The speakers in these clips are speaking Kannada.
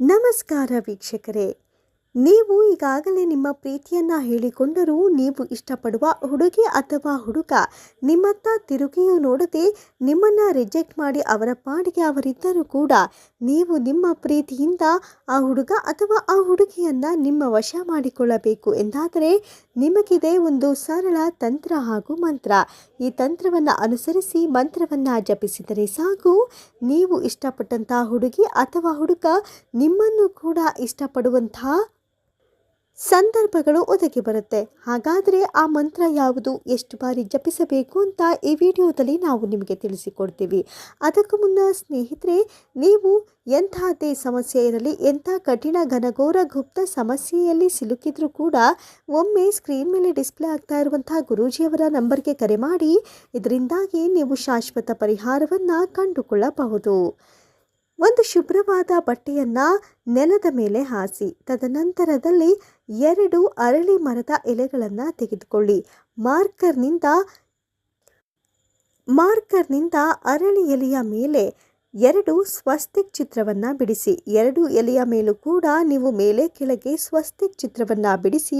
ನಮಸ್ಕಾರ ವೀಕ್ಷಕರೇ. ನೀವು ಈಗಾಗಲೇ ನಿಮ್ಮ ಪ್ರೀತಿಯನ್ನು ಹೇಳಿಕೊಂಡರೂ ನೀವು ಇಷ್ಟಪಡುವ ಹುಡುಗಿ ಅಥವಾ ಹುಡುಗ ನಿಮ್ಮತ್ತ ತಿರುಗಿಯೂ ನೋಡದೆ ನಿಮ್ಮನ್ನು ರಿಜೆಕ್ಟ್ ಮಾಡಿ ಅವರ ಪಾಡಿಗೆ ಅವರಿದ್ದರೂ ಕೂಡ ನೀವು ನಿಮ್ಮ ಪ್ರೀತಿಯಿಂದ ಆ ಹುಡುಗ ಅಥವಾ ಆ ಹುಡುಗಿಯನ್ನು ನಿಮ್ಮ ವಶ ಮಾಡಿಕೊಳ್ಳಬೇಕು ಎಂದಾದರೆ ನಿಮಗಿದೆ ಒಂದು ಸರಳ ತಂತ್ರ ಹಾಗೂ ಮಂತ್ರ. ಈ ತಂತ್ರವನ್ನು ಅನುಸರಿಸಿ ಮಂತ್ರವನ್ನು ಜಪಿಸಿದರೆ ಸಾಕು. ನೀವು ಇಷ್ಟಪಟ್ಟಂತಹ ಹುಡುಗಿ ಅಥವಾ ಹುಡುಗ ನಿಮ್ಮನ್ನು ಕೂಡ ಇಷ್ಟಪಡುವಂತಹ ಸಂದರ್ಭಗಳು ಒದಗಿ ಬರುತ್ತೆ. ಹಾಗಾದರೆ ಆ ಮಂತ್ರ ಯಾವುದು? ಎಷ್ಟು ಬಾರಿ ಜಪಿಸಬೇಕು ಅಂತ ಈ ವಿಡಿಯೋದಲ್ಲಿ ನಾವು ನಿಮಗೆ ತಿಳಿಸಿಕೊಡ್ತೀವಿ. ಅದಕ್ಕೂ ಮುನ್ನ ಸ್ನೇಹಿತರೆ, ನೀವು ಎಂಥದ್ದೇ ಸಮಸ್ಯೆ ಇರಲಿ, ಎಂಥ ಕಠಿಣ ಘನಘೋರ ಗುಪ್ತ ಸಮಸ್ಯೆಯಲ್ಲಿ ಸಿಲುಕಿದ್ರೂ ಕೂಡ ಒಮ್ಮೆ ಸ್ಕ್ರೀನ್ ಮೇಲೆ ಡಿಸ್ಪ್ಲೇ ಆಗ್ತಾ ಇರುವಂತಹ ಗುರೂಜಿಯವರ ನಂಬರ್ಗೆ ಕರೆ ಮಾಡಿ, ಇದರಿಂದಾಗಿ ನೀವು ಶಾಶ್ವತ ಪರಿಹಾರವನ್ನು ಕಂಡುಕೊಳ್ಳಬಹುದು. ಒಂದು ಶುಭ್ರವಾದ ಬಟ್ಟೆಯನ್ನು ನೆಲದ ಮೇಲೆ ಹಾಸಿ, ತದನಂತರದಲ್ಲಿ ಎರಡು ಅರಳಿ ಮರದ ಎಲೆಗಳನ್ನು ತೆಗೆದುಕೊಳ್ಳಿ. ಮಾರ್ಕರ್ನಿಂದ ಮಾರ್ಕರ್ನಿಂದ ಅರಳಿ ಎಲೆಯ ಮೇಲೆ ಎರಡು ಸ್ವಸ್ತಿಕ್ ಚಿತ್ರವನ್ನು ಬಿಡಿಸಿ, ಎರಡು ಎಲೆಯ ಮೇಲೂ ಕೂಡ ನೀವು ಮೇಲೆ ಕೆಳಗೆ ಸ್ವಸ್ತಿಕ್ ಚಿತ್ರವನ್ನು ಬಿಡಿಸಿ,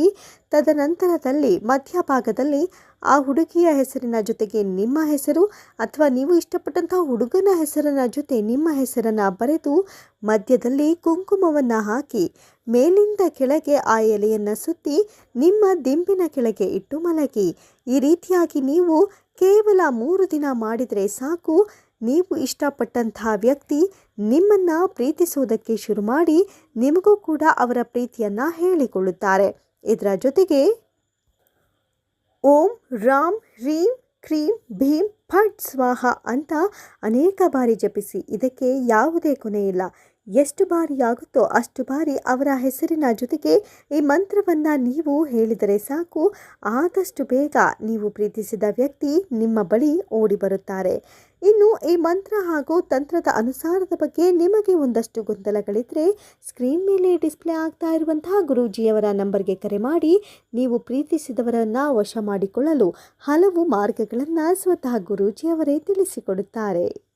ತದನಂತರದಲ್ಲಿ ಮಧ್ಯಭಾಗದಲ್ಲಿ ಆ ಹುಡುಗಿಯ ಹೆಸರಿನ ಜೊತೆಗೆ ನಿಮ್ಮ ಹೆಸರು ಅಥವಾ ನೀವು ಇಷ್ಟಪಟ್ಟಂಥ ಹುಡುಗನ ಹೆಸರಿನ ಜೊತೆ ನಿಮ್ಮ ಹೆಸರನ್ನು ಬರೆದು ಮಧ್ಯದಲ್ಲಿ ಕುಂಕುಮವನ್ನು ಹಾಕಿ, ಮೇಲಿಂದ ಕೆಳಗೆ ಆ ಎಲೆಯನ್ನು ಸುತ್ತಿ, ನಿಮ್ಮ ದಿಂಬಿನ ಕೆಳಗೆ ಇಟ್ಟು ಮಲಗಿ. ಈ ರೀತಿಯಾಗಿ ನೀವು ಕೇವಲ ಮೂರು ದಿನ ಮಾಡಿದರೆ ಸಾಕು. ನೀವು ಇಷ್ಟಪಟ್ಟಂತಹ ವ್ಯಕ್ತಿ ನಿಮ್ಮನ್ನು ಪ್ರೀತಿಸುವುದಕ್ಕೆ ಶುರು ಮಾಡಿ ನಿಮಗೂ ಕೂಡ ಅವರ ಪ್ರೀತಿಯನ್ನು ಹೇಳಿಕೊಳ್ಳುತ್ತಾರೆ. ಇದರ ಜೊತೆಗೆ ಓಂ ರಾಮ್ ಹ್ರೀಂ ಕ್ರೀಂ ಭೀಮ್ ಫಟ್ ಸ್ವಾಹ ಅಂತ ಅನೇಕ ಬಾರಿ ಜಪಿಸಿ ಇದಕ್ಕೆ ಯಾವುದೇ ಇಲ್ಲ. ಎಷ್ಟು ಬಾರಿ ಆಗುತ್ತೋ ಅಷ್ಟು ಬಾರಿ ಅವರ ಹೆಸರಿನ ಜೊತೆಗೆ ಈ ಮಂತ್ರವನ್ನು ನೀವು ಹೇಳಿದರೆ ಸಾಕು. ಆದಷ್ಟು ಬೇಗ ನೀವು ಪ್ರೀತಿಸಿದ ವ್ಯಕ್ತಿ ನಿಮ್ಮ ಬಳಿ ಓಡಿ ಬರುತ್ತಾರೆ. ಇನ್ನು ಈ ಮಂತ್ರ ಹಾಗೂ ತಂತ್ರದ ಅನುಸಾರದ ಬಗ್ಗೆ ನಿಮಗೆ ಒಂದಷ್ಟು ಗೊಂದಲಗಳಿದ್ದರೆ ಸ್ಕ್ರೀನ್ ಮೇಲೆ ಡಿಸ್ಪ್ಲೇ ಆಗ್ತಾ ಇರುವಂತಹ ಗುರೂಜಿಯವರ ನಂಬರ್ಗೆ ಕರೆ ಮಾಡಿ ನೀವು ಪ್ರೀತಿಸಿದವರನ್ನು ವಶ ಮಾಡಿಕೊಳ್ಳಲು ಹಲವು ಮಾರ್ಗಗಳನ್ನು ಸ್ವತಃ ಗುರೂಜಿಯವರೇ ತಿಳಿಸಿಕೊಡುತ್ತಾರೆ.